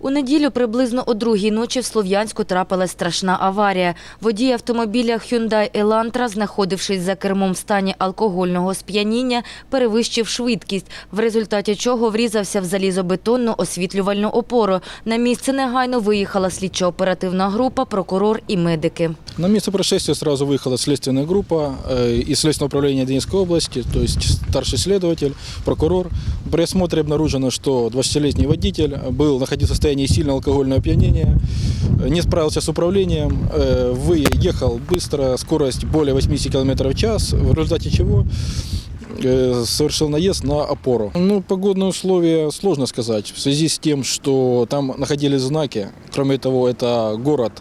У неділю приблизно о другій ночі в Слов'янську трапилась страшна аварія. Водій автомобіля Hyundai Elantra, знаходившись за кермом в стані алкогольного сп'яніння, перевищив швидкість, в результаті чого врізався в залізобетонну освітлювальну опору. На місце негайно виїхала слідчо-оперативна група, прокурор і медики. На место происшествия сразу выехала следственная группа э, из Следственного управления Донецкой области, то есть старший следователь, прокурор. При осмотре обнаружено, что 20-летний водитель был, находился в состоянии сильного алкогольного опьянения, э, не справился с управлением, э, выехал быстро, скорость более 80 км в час, в результате чего э, совершил наезд на опору. Ну, погодные условия сложно сказать. В связи с тем, что там находились знаки, кроме того, это город,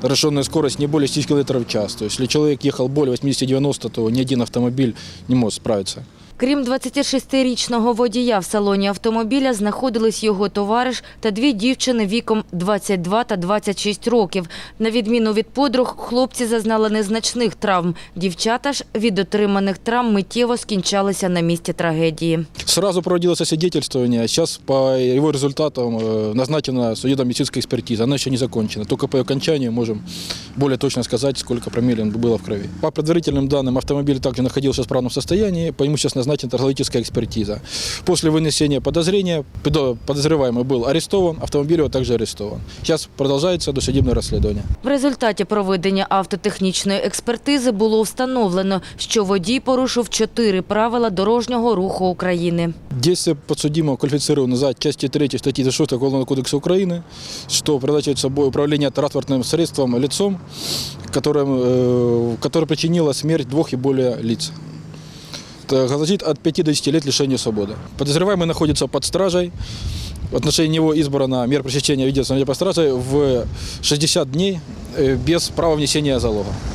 разрешенная скорость не более 10 км в час. То есть, если человек ехал более 80-90, то ни один автомобиль не может справиться. Крім 26-річного водія в салоні автомобіля знаходились його товариш та дві дівчини віком 22 та 26 років. На відміну від подруг, хлопці зазнали незначних травм. Дівчата ж від отриманих травм миттєво скінчалися на місці трагедії. Сразу проводилось освидетельствование. Сейчас по его результатам э, назначена судебно-медицинская экспертиза. Она еще не закончена. Только по ее окончанию можем более точно сказать, сколько промилле было в крови. По предварительным данным, автомобиль также находился в исправном состоянии. По нему сейчас назначена травматическая экспертиза. После вынесения подозрения подо- подозреваемый был арестован, автомобиль его также арестован. Сейчас продолжается досудебное расследование. В результаті проведення автотехнічної експертизи було встановлено, що водій порушив чотири правила дорожнього руху України. Действие подсудимого квалифицировано за части 3 статьи 6 Уголовного кодекса Украины, что предотвращает собой управление транспортным средством лицом, которым, э, которое причинило смерть двух и более лиц. Это грозит от 5 до 10 лет лишения свободы. Подозреваемый находится под стражей. В отношении него избрана мера пресечения видео под стражей в 60 дней э, без права внесения залога.